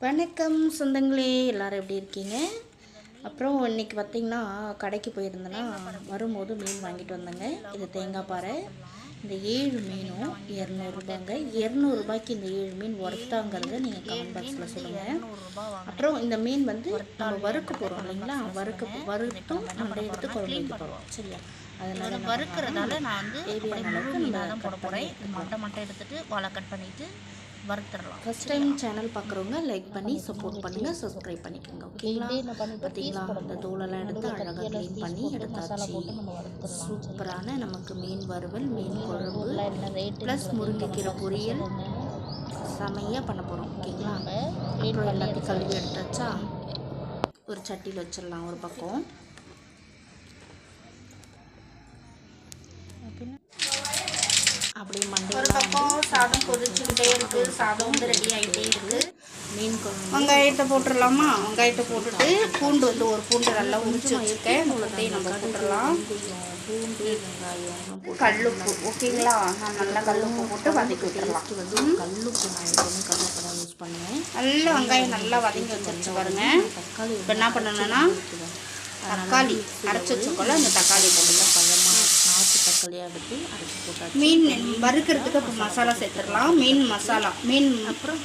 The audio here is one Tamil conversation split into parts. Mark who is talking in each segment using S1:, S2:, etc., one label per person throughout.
S1: வணக்கம் சொந்தங்களே எல்லாரும் எப்படி இருக்கீங்க? அப்புறம் இன்னைக்கு பார்த்தீங்கன்னா கடைக்கு போயிருந்தேன்னா வரும்போது மீன் வாங்கிட்டு வந்தேங்க. இது தேங்காய் பாறை. இந்த ஏழு மீனும் இரநூறுபாங்க இரநூறுபாய்க்கு இந்த ஏழு மீன் ஒர்த்தாங்கிறத நீங்கள் கமெண்ட் பாக்ஸில் சொல்லுங்கள் அப்புறம் இந்த மீன் வந்து நம்ம வறுக்க போகிறோம் இல்லைங்களா? வறுக்க வறுத்தும் நம்ம எடுத்து குழம்பு வைக்க போகிறோம் சரியா? அதனால
S2: வறுக்கிறதால நான் வந்து
S1: தேவையான அளவுக்கு நம்ம
S2: போகிறேன்
S1: பண்ணி
S2: மட்டை மட்டை எடுத்துட்டு வாழை கட் பண்ணிட்டு வறுத்துடலாம்
S1: ஃபஸ்ட் டைம் சேனல் பார்க்குறவங்க லைக் பண்ணி சப்போர்ட் பண்ணுங்கள் சப்ஸ்கிரைப் பண்ணிக்கோங்க ஓகேங்களா பார்த்தீங்களா அந்த தூளெல்லாம் எடுத்து அழகாக க்ளீன் பண்ணி எடுத்தாச்சு. சூப்பரான நமக்கு மீன் வறுவல் மீன் குழம்பு ப்ளஸ் முருங்கைக்கீரை பொரியல். செமையாக பண்ண போகிறோம் ஓகேங்களா அப்புறம் எல்லாத்தையும் கழுவி எடுத்தாச்சா? ஒரு சட்டியில் வச்சிடலாம் ஒரு பக்கம். அப்படியே
S2: ஒரு
S1: மண்டை
S2: பக்கம் சாதம் கொதிச்சுக்கிட்டே இருக்கு. சாதம் வந்து ரெடி ஆகிட்டே இருக்கு.
S1: மீன் குழம்பு.
S2: வெங்காயத்தை போட்டுடலாமா? வெங்காயத்தை போட்டுட்டு பூண்டு வந்து ஒரு பூண்டு நல்லா உரிச்சு வச்சுருக்கேன். பூண்டையும் நம்ம போட்டுடலாம்.
S1: பூண்டு வெங்காயம்
S2: கல்லுப்பு ஓகேங்களா? நான் நல்லா கல்லுப்பு போட்டு வதக்கி விட்டுறலாம்
S1: டேஸ்ட் வந்து கல்லுப்பு நான் எப்பவுமே கடலப்படம் யூஸ் பண்ணுவேன்.
S2: நல்லா வெங்காயம் நல்லா வதங்கி வச்சிருச்சு பாருங்க.
S1: தக்காளி
S2: இப்போ என்ன பண்ணணும்னா தக்காளி அரைச்சி வச்சுக்கோல அந்த தக்காளி போட்டுக்கலாம்.
S1: பழமாக நாட்டு தக்காளியாக எடுத்து அரைச்சி போட்டாச்சு.
S2: மீன் வறுக்கிறதுக்கு இப்போ மசாலா சேர்த்துடலாம். மீன் மசாலா மீன்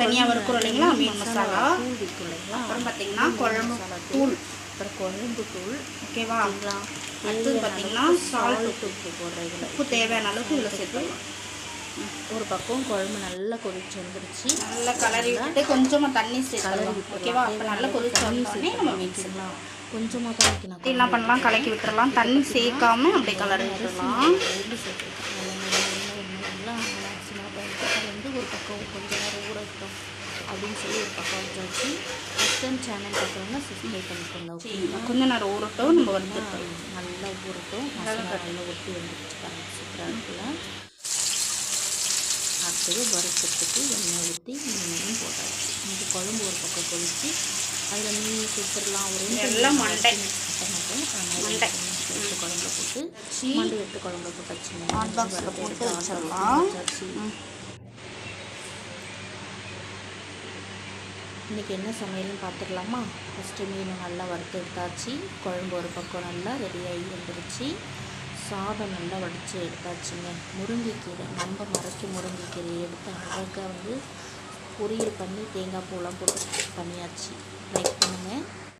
S2: தனியாக வறுக்கிறோம் இல்லைங்களா? மீன் மசாலா
S1: தூள் இருக்கு இல்லைங்களா?
S2: அப்புறம் பார்த்தீங்கன்னா குழம்பு தூள்.
S1: அப்புறம் குழம்பு தூள்.
S2: ஓகேவா? அடுத்தது பார்த்தீங்கன்னா சால்ட்
S1: உப்பு போடுற இதில்.
S2: உப்பு தேவையான அளவுக்கு இதில் சேர்த்துக்கலாம்
S1: ஒரு பக்கம் குழம்பு நல்லா கொதிச்சு வந்துருச்சு.
S2: நல்லா கலரி விட்டு கொஞ்சமாக தண்ணி சேர்த்துக்கலாம் ஓகேவா? அப்போ நல்லா கொதிச்சு வந்தோடனே நம்ம
S1: கொஞ்சமாக தான்
S2: என்ன பண்ணலாம்? கலக்கி விட்டுறலாம். தண்ணி சேர்க்காம அப்படியே கலரி
S1: பயன்படுத்தி வந்து ஒரு பக்கம் கொஞ்ச நேரம் ஊற வைக்கட்டும் அப்படின்னு சொல்லி ஒரு பக்கம் வச்சாச்சு டைம் சேனல் பார்க்குறவங்க சப்ஸ்கிரைப் பண்ணிக்கோங்க ஓகேங்களா
S2: கொஞ்ச நேரம் ஊறட்டும் நம்ம வறுத்துட்டோம்
S1: நல்லா ஊறட்டும் நல்லா ஒட்டி வந்துருச்சு சூப்பராக இருக்குல்ல? அடுத்தது வறுக்கிறதுக்கு எண்ணெய் ஊற்றி மீனையும் போட்டாச்சு இந்த குழம்பு ஒரு பக்கம் கொதிச்சு அதில் மீன் கொடுத்துடலாம் ஒரு
S2: எல்லாம் மண்டை.
S1: எடுத்து குழம்புல போட்டு மண்டை எடுத்து குழம்புல போட்டாச்சு
S2: வச்சிடலாம்.
S1: இன்றைக்கி என்ன சமையல்னு பார்த்துடலாமா ஃபஸ்ட்டு மீன் நல்லா வறுத்து எடுத்தாச்சு. குழம்பு ஒரு பக்கம் நல்லா ரெடியாகி வந்துருச்சு. சாதம் நல்லா வடித்து எடுத்தாச்சுங்க. முருங்கைக்கீரை நம்ம மறைச்சி முருங்கைக்கீரை எடுத்து அழகாக வந்து பொரியல் பண்ணி தேங்காய் பூலாம் போட்டு பண்ணியாச்சு. லைக் பண்ணுங்கள்